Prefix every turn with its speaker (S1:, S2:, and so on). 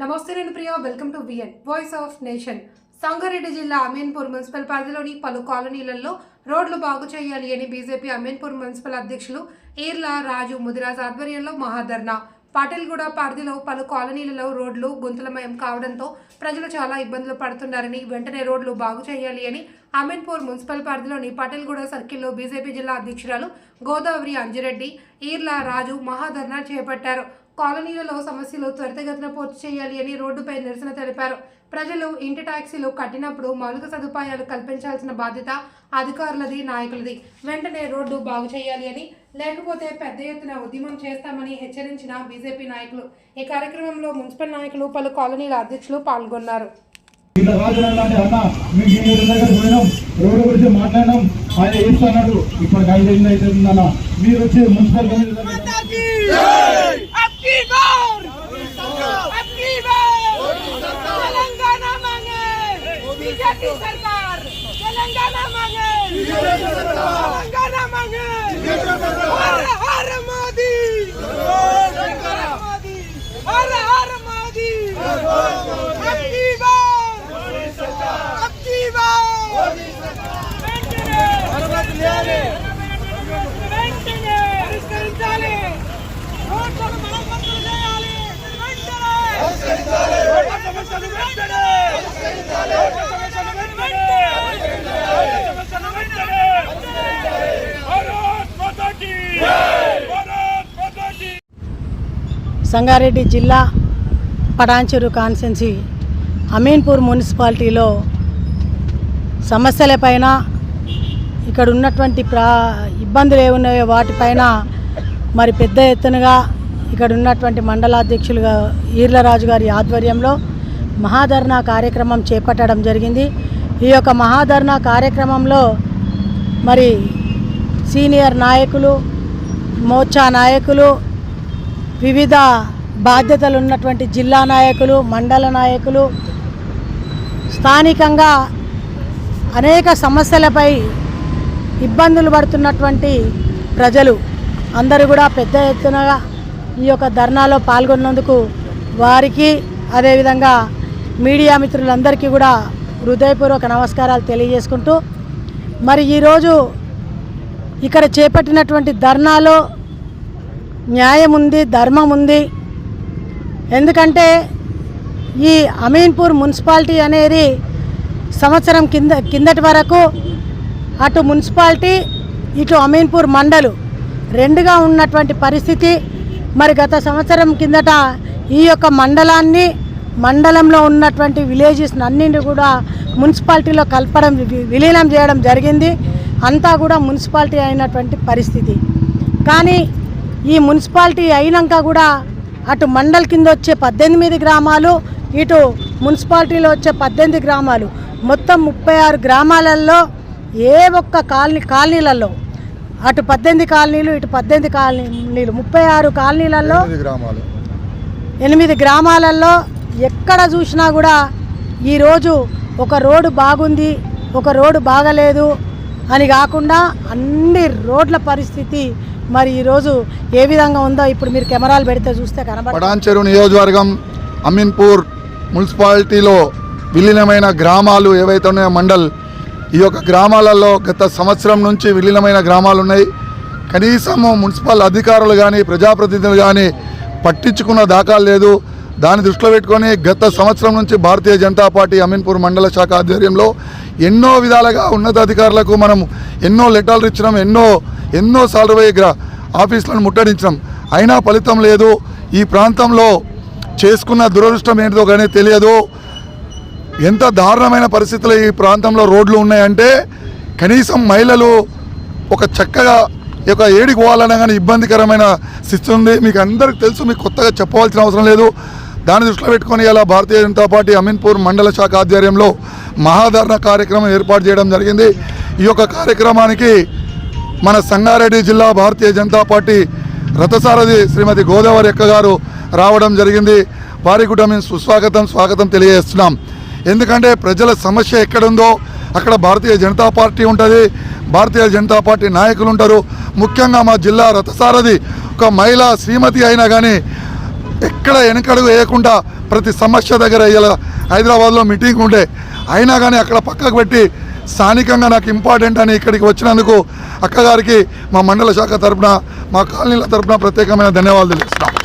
S1: నమస్తే నేను Priya welcome to VN voice of nation Sangareddy జిల్లా అమీన్పూర్ మున్సిపల్ పరిధిలోని పలు కాలనీలలో రోడ్లు బాగు చేయాలి అని బీజేపీ అమీన్పూర్ మున్సిపల్ అధ్యక్షులు ఈర్ల రాజు ముదిరాజ్ ఆధ్వర్యంలో మహాధర్నా. పాటిల్గూడ పరిధిలో పలు కాలనీలలో రోడ్లు గుంతలమయం కావడంతో ప్రజలు చాలా ఇబ్బందులు పడుతున్నారని వెంటనే రోడ్లు బాగు చేయాలి అని అమీన్పూర్ మున్సిపల్ పరిధిలోని పాటిల్గూడ సర్కిల్లో బీజేపీ జిల్లా అధ్యక్షురాలు గోదావరి అంజిరెడ్డి ఈర్ల రాజు మహాధర్నా చేపట్టారు. కాలనీలలో సమస్యలు త్వరితగతిన పూర్తి చేయాలి అని రోడ్డుపై నిరసన తెలిపారు. ప్రజలు ఇంటి ట్యాక్సీలు కట్టినప్పుడు మౌలిక సదుపాయాలు కల్పించాల్సిన బాధ్యత అధికారులది నాయకులది. వెంటనే రోడ్డు బాగు చేయాలి అని లేకపోతే పెద్ద ఎత్తున ఉద్యమం చేస్తామని హెచ్చరించిన బీజేపీ నాయకులు. ఈ కార్యక్రమంలో మున్సిపల్ నాయకులు పలు కాలనీల అధ్యక్షులు పాల్గొన్నారు.
S2: రోడ్డు గురించి మాట్లాడినాం ఆయన ఉందన్న మీరు వచ్చి municipal
S3: Bicol! FGV! Telangana Mange! Bijati Sarkar! Telangana Mange! Bijati Sarkar! Telangana
S4: Sangareddy జిల్లా పటాన్చెరు కాన్సెన్సీ అమీన్పూర్ మున్సిపాలిటీలో సమస్యలపైన ఇక్కడ ఉన్నటువంటి ప్రా ఇబ్బందులు ఏమున్నాయో వాటిపైన మరి పెద్ద ఎత్తునగా ఇక్కడ ఉన్నటువంటి మండలాధ్యక్షులుగా ఈర్లరాజు గారి ఆధ్వర్యంలో మహాధర్నా కార్యక్రమం చేపట్టడం జరిగింది. ఈ యొక్క మహాధర్నా కార్యక్రమంలో మరి సీనియర్ నాయకులు మోర్చా నాయకులు వివిధ బాధ్యతలు ఉన్నటువంటి జిల్లా నాయకులు మండల నాయకులు స్థానికంగా అనేక సమస్యలపై ఇబ్బందులు పడుతున్నటువంటి ప్రజలు అందరూ కూడా పెద్ద ఎత్తునగా ఈ యొక్క ధర్నాలో పాల్గొన్నందుకు వారికి అదేవిధంగా మీడియా మిత్రులందరికీ కూడా హృదయపూర్వక నమస్కారాలు తెలియజేసుకుంటూ మరి ఈరోజు ఇక్కడ చేపట్టినటువంటి ధర్నాలో న్యాయం ఉంది ధర్మం ఉంది. ఎందుకంటే ఈ అమీన్పూర్ మున్సిపాలిటీ అనేది సంవత్సరం కింద కిందటి వరకు అటు మున్సిపాలిటీ ఇటు అమీన్పూర్ మండలు రెండుగా ఉన్నటువంటి పరిస్థితి. మరి గత సంవత్సరం కిందట ఈ యొక్క మండలాన్ని మండలంలో ఉన్నటువంటి విలేజెస్ అన్నింటినీ కూడా మున్సిపాలిటీలో కలపడం విలీనం చేయడం జరిగింది. అంతా కూడా మున్సిపాలిటీ అయినటువంటి పరిస్థితి. కానీ ఈ మున్సిపాలిటీ అయినాక కూడా అటు మండల్ కింద వచ్చే పద్దెనిమిది గ్రామాలు ఇటు మున్సిపాలిటీలో వచ్చే పద్దెనిమిది గ్రామాలు. మొత్తం ముప్పై ఆరు గ్రామాలలో ఏ ఒక్క కాలనీ కాలనీలలో అటు పద్దెనిమిది కాలనీలు ఇటు పద్దెనిమిది కాలనీలు. ముప్పై ఆరు కాలనీలలో
S2: గ్రామాలు.
S4: ఎనిమిది గ్రామాలలో ఎక్కడ చూసినా కూడా ఈరోజు ఒక రోడ్డు బాగుంది ఒక రోడ్డు బాగలేదు అని కాకుండా అన్ని రోడ్ల పరిస్థితి మరి ఈరోజు ఏ విధంగా ఉందో ఇప్పుడు మీరు కెమెరాలు పెడితే చూస్తే కనబడ
S5: పటాన్చెరు నియోజకవర్గం అమీన్పూర్ మున్సిపాలిటీలో విలీనమైన గ్రామాలు ఏవైతే ఉన్నాయో మండల్ ఈ యొక్క గ్రామాలలో గత సంవత్సరం నుంచి విలీనమైన గ్రామాలు ఉన్నాయి కనీసము మున్సిపల్ అధికారులు కానీ ప్రజాప్రతినిధులు కానీ పట్టించుకున్న దాఖలు లేదు. దాన్ని దృష్టిలో పెట్టుకొని గత సంవత్సరం నుంచి భారతీయ జనతా పార్టీ అమీన్పూర్ మండల శాఖ ఆధ్వర్యంలో ఎన్నో విధాలుగా ఉన్నతాధికారులకు మనం ఎన్నో లెటర్లు ఇచ్చినాం ఎన్నో ఎన్నో సార్లు గ్రా ఆఫీసులను ముట్టడించినాం. అయినా ఫలితం లేదు. ఈ ప్రాంతంలో చేసుకున్న దురదృష్టం ఏంటో కానీ తెలియదు. ఎంత దారుణమైన పరిస్థితులు ఈ ప్రాంతంలో రోడ్లు ఉన్నాయంటే కనీసం మహిళలు ఒక చక్కగా ఒక యొక్క ఏడికి పోవాలన్నా కానీ ఇబ్బందికరమైన స్థితి ఉంది. మీకు అందరికి తెలుసు మీకు కొత్తగా చెప్పవలసిన అవసరం లేదు. దాన్ని దృష్టిలో పెట్టుకొని ఇలా భారతీయ జనతా పార్టీ అమీన్పూర్ మండల శాఖ ఆధ్వర్యంలో మహాధరణ కార్యక్రమం ఏర్పాటు చేయడం జరిగింది. ఈ యొక్క కార్యక్రమానికి మన సంగారెడ్డి జిల్లా భారతీయ జనతా పార్టీ రథసారథి శ్రీమతి గోదావరి ఎక్క గారు రావడం జరిగింది. వారి కూడా మేము సుస్వాగతం స్వాగతం తెలియజేస్తున్నాం. ఎందుకంటే ప్రజల సమస్య ఎక్కడుందో అక్కడ భారతీయ జనతా పార్టీ ఉంటుంది. భారతీయ జనతా పార్టీ నాయకులు ఉంటారు. ముఖ్యంగా మా జిల్లా రథసారథి ఒక మహిళా శ్రీమతి అయినా కానీ ఎక్కడ వెనకడుగు వేయకుండా ప్రతి సమస్య దగ్గర ఇలా హైదరాబాద్లో మీటింగ్ ఉండే. అయినా కానీ అక్కడ పక్కకు పెట్టి స్థానికంగా నాకు ఇంపార్టెంట్ అని ఇక్కడికి వచ్చినందుకు అక్కగారికి మా మండల శాఖ తరఫున మా కాలనీల తరపున ప్రత్యేకమైన ధన్యవాదాలు తెలుస్తున్నాం